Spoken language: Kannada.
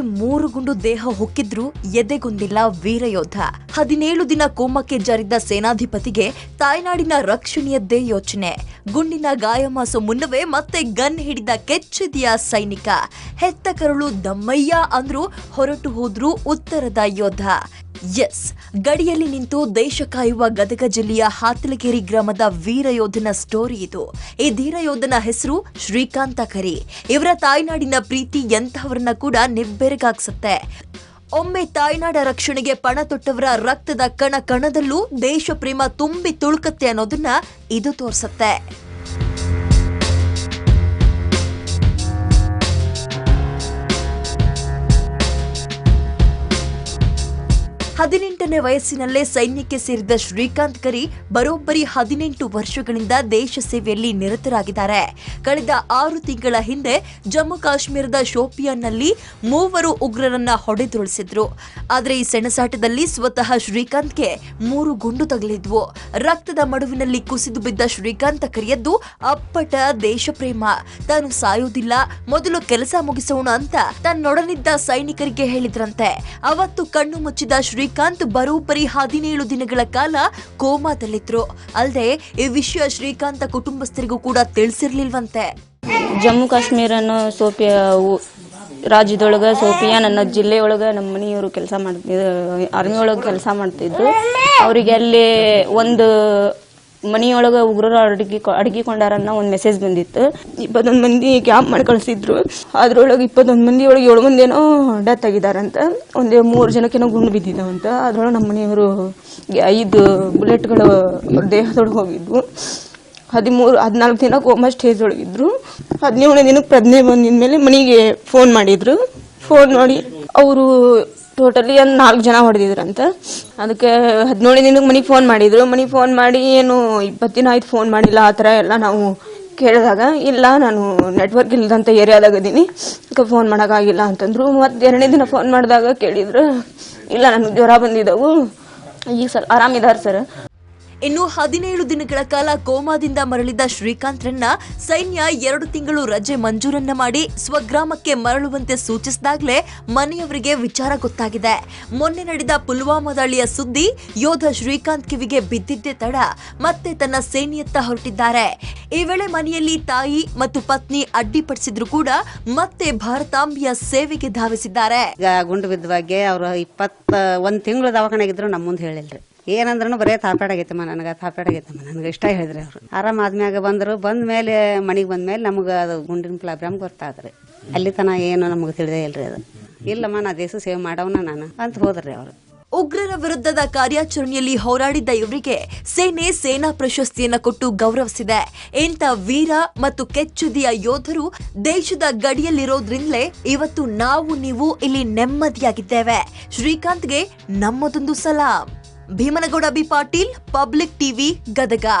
ಮೂರು ಗುಂಡು ದೇಹ ಹೊಕ್ಕಿದ್ರೂ ಎದೆಗೊಂದಿಲ್ಲ ವೀರಯೋಧ. ಹದಿನೇಳು ದಿನ ಕೋಮಕ್ಕೆ ಜಾರಿದ್ದ ಸೇನಾಧಿಪತಿಗೆ ತಾಯ್ನಾಡಿನ ರಕ್ಷಣೆಯದ್ದೇ ಯೋಚನೆ. ಗುಂಡಿನ ಗಾಯಮಾಸು ಮುನ್ನವೇ ಮತ್ತೆ ಗನ್ ಹಿಡಿದ ಕೆಚ್ಚಿದಿಯ ಸೈನಿಕ. ಹೆತ್ತ ಕರುಳು ದಮ್ಮಯ್ಯ ಅಂದ್ರೂ ಹೊರಟು ಹೋದ್ರು ಉತ್ತರದ ಯೋಧ. ಎಸ್. ಗಡಿಯಲ್ಲಿ ನಿಂತು ದೇಶ ಕಾಯುವ ಗದಗ ಜಿಲ್ಲೆಯ ಹಾತಲಗೇರಿ ಗ್ರಾಮದ ವೀರಯೋಧನ ಸ್ಟೋರಿ ಇದು. ಈ ಧೀರಯೋಧನ ಹೆಸರು ಶ್ರೀಕಾಂತ ಕರಿ. ಇವರ ತಾಯ್ನಾಡಿನ ಪ್ರೀತಿ ಎಂತಹವರನ್ನ ಕೂಡ ನಿಬ್ಬೆರಗಾಗ್ಸತ್ತೆ. ಒಮ್ಮೆ ತಾಯ್ನಾಡ ರಕ್ಷಣೆಗೆ ಪಣ ತೊಟ್ಟವರ ರಕ್ತದ ಕಣ ಕಣದಲ್ಲೂ ದೇಶ ಪ್ರೇಮ ತುಂಬಿ ತುಳುಕತ್ತೆ ಅನ್ನೋದನ್ನ ಇದು ತೋರ್ಸತ್ತೆ. ಹದಿನೆಂಟನೇ ವಯಸ್ಸಿನಲ್ಲೇ ಸೈನ್ಯಕ್ಕೆ ಸೇರಿದ ಶ್ರೀಕಾಂತ್ ಕರಿ ಬರೋಬ್ಬರಿ ಹದಿನೆಂಟು ವರ್ಷಗಳಿಂದ ದೇಶ ಸೇವೆಯಲ್ಲಿ ನಿರತರಾಗಿದ್ದಾರೆ. ಕಳೆದ ಆರು ತಿಂಗಳ ಹಿಂದೆ ಜಮ್ಮು ಕಾಶ್ಮೀರದ ಶೋಪಿಯಾನ್ನಲ್ಲಿ ಮೂವರು ಉಗ್ರರನ್ನ ಹೊಡೆದುರುಳಿಸಿದ್ರು. ಆದರೆ ಈ ಸೆಣಸಾಟದಲ್ಲಿ ಸ್ವತಃ ಶ್ರೀಕಾಂತ್ಗೆ ಮೂರು ಗುಂಡು ತಗಲಿದ್ವು. ರಕ್ತದ ಮಡುವಿನಲ್ಲಿ ಕುಸಿದು ಬಿದ್ದ ಶ್ರೀಕಾಂತ ಕರಿಯದ್ದು ಅಪ್ಪಟ ದೇಶ ಪ್ರೇಮ ತಾನು ಸಾಯೋದಿಲ್ಲ, ಮೊದಲು ಕೆಲಸ ಮುಗಿಸೋಣ ಅಂತ ತನ್ನೊಡನಿದ್ದ ಸೈನಿಕರಿಗೆ ಹೇಳಿದ್ರಂತೆ. ಅವತ್ತು ಕಣ್ಣು ಮುಚ್ಚಿದ ಶ್ರೀಕಾಂತ್ ಬರೋಬ್ಬರಿ ಹದಿನೇಳು ದಿನಗಳ ಕಾಲ ಕೋಮಾದಲ್ಲಿದ್ರು. ಅಲ್ಲದೆ ಈ ವಿಷಯ ಶ್ರೀಕಾಂತ ಕುಟುಂಬಸ್ಥರಿಗೂ ಕೂಡ ತಿಳಿಸಿರ್ಲಿಲ್ವಂತೆ. ಜಮ್ಮು ಕಾಶ್ಮೀರ ಅನ್ನೋ ಸೋಪಿಯ ರಾಜ್ಯದೊಳಗೆ ಸೋಪಿಯಾ ನನ್ನ ಜಿಲ್ಲೆಯೊಳಗೆ ನಮ್ಮ ಮನೆಯವರು ಕೆಲಸ ಮಾಡ್ತಿದ್ರು ಆರ್ಮಿ ಒಳಗೆ ಕೆಲಸ ಮಾಡ್ತಿದ್ರು. ಅವರಿಗೆ ಅಲ್ಲಿ ಒಂದು ಮನೆಯೊಳಗೆ ಉಗ್ರರು ಅಡಗಿ ಅಡಗಿಕೊಂಡಾರ ಅನ್ನೋ ಒಂದು ಮೆಸೇಜ್ ಬಂದಿತ್ತು. ಇಪ್ಪತ್ತೊಂದು ಮಂದಿ ಕ್ಯಾಂಪ್ ಮಾಡಿ ಕಳಿಸಿದ್ರು. ಅದ್ರೊಳಗೆ ಇಪ್ಪತ್ತೊಂದು ಮಂದಿ ಒಳಗೆ ಏಳು ಮಂದಿ ಏನೋ ಡೆತ್ ಆಗಿದಾರಂತ. ಒಂದು ಮೂರು ಜನಕ್ಕೇನೋ ಗುಂಡು ಬಿದ್ದಿದ್ದಾವಂತ ಅದರೊಳಗೆ ನಮ್ಮ ಮನೆಯವರು ಐದು ಬುಲೆಟ್ಗಳು ಗಳು ದೇಹದೊಳಗೆ ಹೋಗಿದ್ವು. ಹದಿಮೂರು, ಹದಿನಾಲ್ಕು ದಿನ ಕೋಮಾ ಸ್ಟೇಜ್ ಒಳಗಿದ್ರು ಹದಿನೇಳನೇ ದಿನಕ್ಕೆ ಪ್ರಜ್ಞೆ ಬಂದಿದ್ಮೇಲೆ ಮನೆಗೆ ಫೋನ್ ಮಾಡಿದ್ರು. ಫೋನ್ ಮಾಡಿ ಅವರು ಟೋಟಲಿ ಒಂದು ನಾಲ್ಕು ಜನ ಹೊಡೆದಿದ್ರಂತ. ಅದಕ್ಕೆ ಹದಿನೇಳು ದಿನಕ್ಕೆ ಮನೆಗೆ ಫೋನ್ ಮಾಡಿದ್ರು. ಮನೆಗೆ ಫೋನ್ ಮಾಡಿ ಏನು ಇಪ್ಪತ್ತು ದಿನ ಆಯ್ತು ಫೋನ್ ಮಾಡಿಲ್ಲ, ಆ ಥರ ಎಲ್ಲ ನಾವು ಕೇಳಿದಾಗ, ಇಲ್ಲ, ನಾನು ನೆಟ್ವರ್ಕ್ ಇಲ್ಲದಂಥ ಏರಿಯಾದಾಗ ಇದ್ದೀನಿ. ಅದಕ್ಕೆ ಫೋನ್ ಮಾಡೋಕ್ಕಾಗಿಲ್ಲ ಅಂತಂದರು. ಮತ್ತು ಎರಡನೇ ದಿನ ಫೋನ್ ಮಾಡಿದಾಗ ಕೇಳಿದ್ರು, ಇಲ್ಲ ನನಗೆ ಜ್ವರ ಬಂದಿದ್ದವು. ಈಗ ಸರ್ ಆರಾಮಿದ್ದಾರೆ ಸರ್. ಇನ್ನು ಹದಿನೇಳು ದಿನಗಳ ಕಾಲ ಕೋಮಾದಿಂದ ಮರಳಿದ ಶ್ರೀಕಾಂತ್ರನ್ನ ಸೈನ್ಯ ಎರಡು ತಿಂಗಳು ರಜೆ ಮಂಜೂರನ್ನ ಮಾಡಿ ಸ್ವಗ್ರಾಮಕ್ಕೆ ಮರಳುವಂತೆ ಸೂಚಿಸಿದಾಗಲೇ ಮನೆಯವರಿಗೆ ವಿಚಾರ ಗೊತ್ತಾಗಿದೆ. ಮೊನ್ನೆ ನಡೆದ ಪುಲ್ವಾಮಾ ದಾಳಿಯ ಸುದ್ದಿ ಯೋಧ ಶ್ರೀಕಾಂತ್ ಕಿವಿಗೆ ಬಿದ್ದಿದ್ದೇ ತಡ, ಮತ್ತೆ ತನ್ನ ಸೇನೆಯತ್ತ ಹೊರಟಿದ್ದಾರೆ. ಈ ವೇಳೆ ಮನೆಯಲ್ಲಿ ತಾಯಿ ಮತ್ತು ಪತ್ನಿ ಅಡ್ಡಿಪಡಿಸಿದ್ರು ಕೂಡ ಮತ್ತೆ ಭಾರತಾಂಬೆಯ ಸೇವೆಗೆ ಧಾವಿಸಿದ್ದಾರೆ. ಗುಂಡು ಬಿದ್ದ ಬಗ್ಗೆ ಅವರು ಇಪ್ಪತ್ತ, ಒಂದು ತಿಂಗಳು ದವಾಖಾನೆಗಿದ್ರು ನಮ್ಮ ಮುಂದೆ ಹೇಳಿಲ್ರಿ. ಏನಂದ್ರೂ ಬರೇ ತಾಪಾಡಾಗೈತಮ್ಮ ನನಗೆ ತಾಪಾಡಾಗೈತಮ್ಮ ನನಗೆ ಇಷ್ಟ ಹೇಳಿದ್ರಿ ಅವರು. ಆರಾಮ ಆದ್ಮ್ಯಾಗ ಬಂದರು ಬಂದ ಮೇಲೆ ಮನೆಗೆ ಬಂದ ಮೇಲೆ ನಮಗೆ ಅದು ಗುಂಡಿನ ಪ್ರಾಬ್ಲಮ್ ಗೊತ್ತಾದ್ರಿ. ಅಲ್ಲಿ ತನ ಏನು ನಮಗೆ ತಿಳಿದೇ ಇಲ್ರಿ ಅದು. ಇಲ್ಲಮ್ಮ, ನಾ ದೇಶ ಸೇವೆ ಮಾಡವನ ನಾನು ಅಂತ ಹೋದ್ರಿ ಅವರು. ಉಗ್ರರ ವಿರುದ್ಧದ ಕಾರ್ಯಾಚರಣೆಯಲ್ಲಿ ಹೋರಾಡಿದ್ದ ಇವರಿಗೆ ಸೇನೆ ಸೇನಾ ಪ್ರಶಸ್ತಿಯನ್ನ ಕೊಟ್ಟು ಗೌರವಿಸಿದೆ. ಇಂಥ ವೀರ ಮತ್ತು ಕೆಚ್ಚುದಿಯ ಯೋಧರು ದೇಶದ ಗಡಿಯಲ್ಲಿರೋದ್ರಿಂದಲೇ ಇವತ್ತು ನಾವು, ನೀವು ಇಲ್ಲಿ ನೆಮ್ಮದಿಯಾಗಿದ್ದೇವೆ. ಶ್ರೀಕಾಂತ್ಗೆ ನಮ್ಮದೊಂದು ಸಲಾಂ. Bhimanagouda B Patil public TV గదగా.